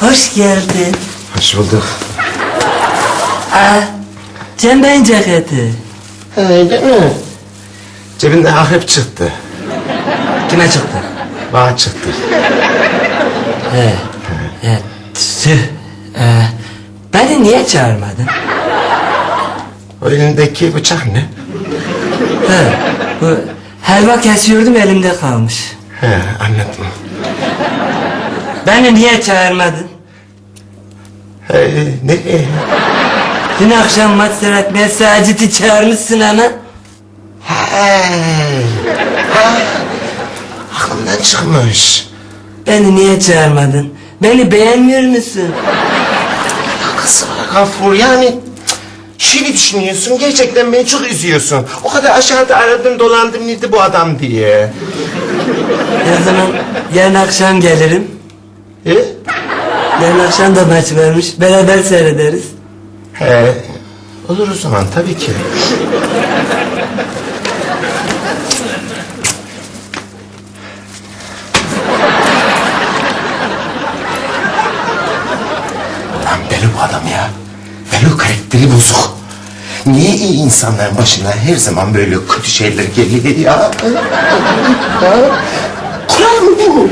Hoş geldin. Hoş bulduk. Aa, Cemben ceketi. Öyle mi? Cebinde akrep çıktı. Kime çıktı? Bana çıktı. He. He. Tüh. Ee, beni niye çağırmadın? O elindeki bıçak ne? He. Bu helva kesiyordum elimde kalmış. He anladım. Beni niye çağırmadın? He, nereye? Dün akşam maç seyretmeye Sacit'i çağırmışsın ama. He. Ha. Aklımdan çıkmış. Beni niye çağırmadın? Beni beğenmiyor musun? Kızım Gafur yani şöyle düşünüyorsun gerçekten beni çok üzüyorsun. O kadar aşağıda aradım dolandım neydi bu adam diye. O zaman yarın akşam gelirim. He? Yarın akşam da maç vermiş. Beraber seyrederiz. He. Olur o zaman tabii ki. Lan Belu bu adam ya. Belu karakteri bozuk. Niye iyi insanların başına her zaman böyle kötü şeyler geliyor ya? Ha? Kural mı bu?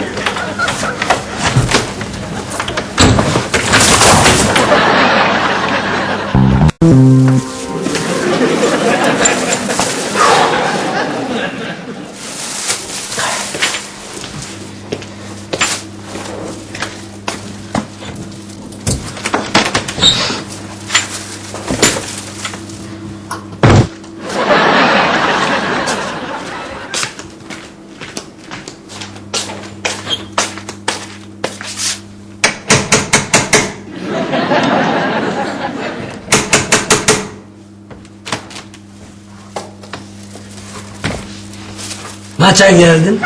Maça geldim.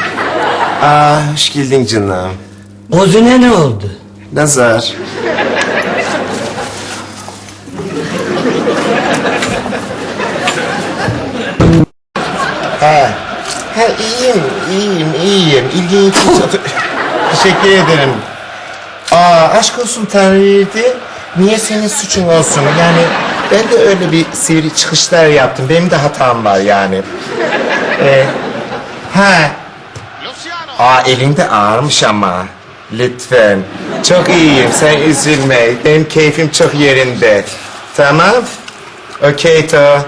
Aa, hoş geldin canım. Gözüne ne oldu? Nazar. Ha. Ha iyiyim, iyiyim, iyiyim. İlgin için çok... Teşekkür ederim. Aa, aşk olsun Tanrı'ydı. Niye senin suçun olsun? Yani ben de öyle bir sivri çıkışlar yaptım. Benim de hatam var yani. Ee, ha. Aa elinde ağırmış ama. Lütfen. Çok iyiyim. Sen üzülme. Benim keyfim çok yerinde. Tamam. Okey to.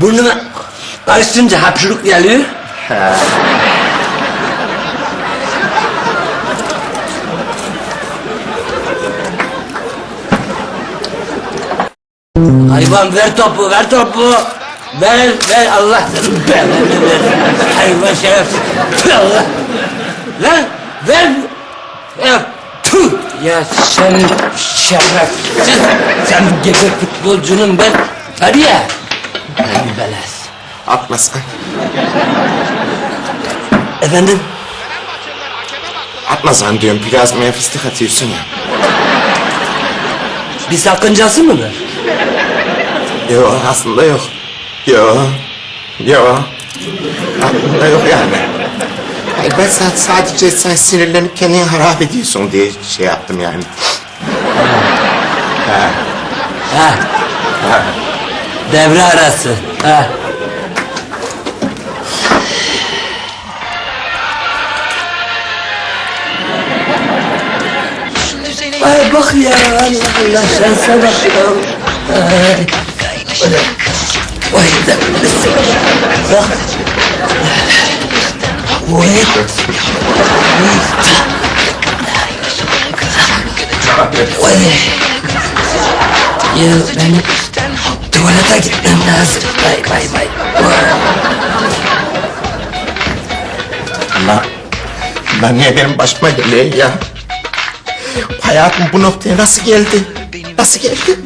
Burnuma karıştırınca hapşuruk geliyor. Hayvan ver topu, ver topu. Ver, ver Allah belanı versin. Hayvan şerefsiz. Allah. Lan ver. Ya, tüh. Ya sen şerefsiz. Sen gebe futbolcunun ben. Hadi ya. Hadi belas. Atmasan. Efendim? Atmasan diyorum. Biraz menfislik atıyorsun ya. Bir sakıncası mı var? Yok aslında yok. Yok. Yok. Aslında yok yani. Hayır ben sa- sadece sen sinirlenip kendini harap ediyorsun diye şey yaptım yani. Ha. Devre arası. Ha. Ay bak ya Allah Allah şansa bak ya. Ay. Vay da Bak. Vay. Vay. Ya benim tuvalete gitmem lazım. Vay vay vay. Ama ben niye benim başıma geliyor ya? Hayatım bu noktaya nasıl geldi? Nasıl geldi?